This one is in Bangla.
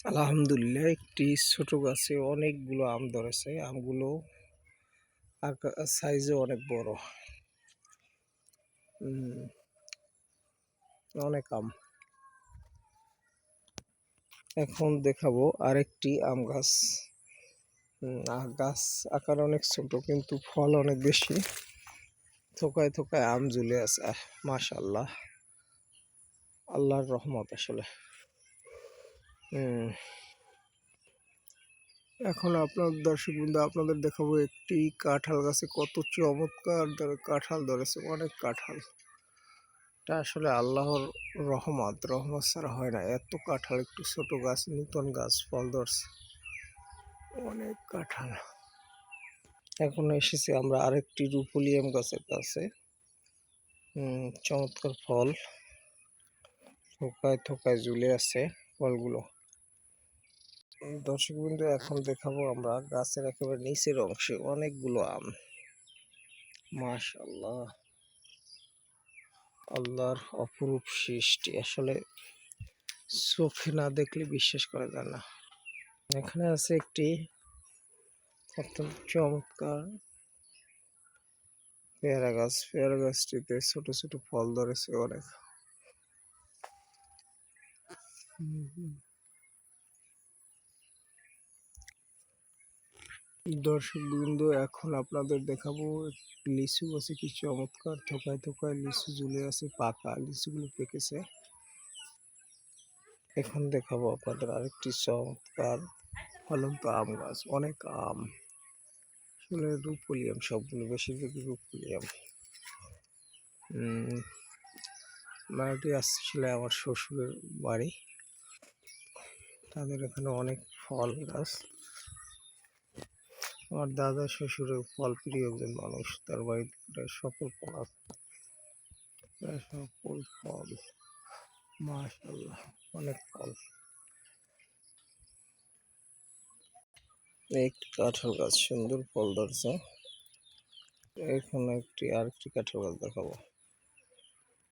আলহামদুলিল্লাহ, একটি ছোট গাছে অনেকগুলো আম ধরেছে। আমগুলো সাইজে অনেক বড়। অনেক আম। এখন দেখাবো আরেকটি আম গাছ। গাছ আকার অনেক ছোট, কিন্তু ফল অনেক বেশি। থোকায় থোকায় আম ঝুলে আছে মাশাল্লাহ আল্লাহর রহমত আসলে। এখন আপনার দর্শক বৃন্দ, আপনাদের দেখাবো একটি কাঁঠাল গাছে কত চমৎকার ধরে কাঁঠাল ধরেছে, অনেক কাঁঠাল। এটা আসলে আল্লাহর রহমত রহমত ছাড়া হয় না। এত কাঁঠাল, একটু ছোট গাছ, নতুন গাছ, ফল ধরছে। অনেক কাঁঠাল। এখন এসেছি আমরা আরেকটি রুপোলিয়াম গাছের কাছে। চমৎকার ফল। থোকায় থোকায় ঝুলে আছে ফলগুলো। দর্শক বিন্দু, এখন দেখাবো আমরা গাছের একেবারে নিচের অংশে অনেকগুলো আম। মাশাল্লাহ আল্লাহর অপরূপ সৃষ্টি। আসলে চোখে না দেখলে বিশ্বাস করা যায় না। এখানে আছে একটি অত্যন্ত চমৎকার পেয়ারা গাছ। পেয়ারা গাছটিতে ছোট ছোট ফল ধরেছে অনেক। দর্শক বৃন্দ এখন আপনাদের দেখাবো লিচু আছে কি চমৎকার থোকায় থোকায় লিচু ঝুলে আছে পাকা লিচুগুলো পেকেছে। এখন দেখাবো আপনাদের আরেকটি চমৎকার ফলন্ত আম গাছ, অনেক আম। আসলে রূপলিয়াম সবগুলো বেশিরভাগই রূপলিয়াম বাড়িটি আসছিল আমার শ্বশুরের বাড়ি। তাদের এখানে অনেক ফল গাছ। আমার দাদা শ্বশুরের ফল প্রিয় একজন মানুষ, তার বাড়িতে প্রায় সকল ফল প্রায় সকল ফল। মাশাল্লাহ অনেক ফল। একটি কাঠের গাছ, সুন্দর ফল ধরছে। এখানে একটি আরেকটি কাঠের গাছ দেখাবো।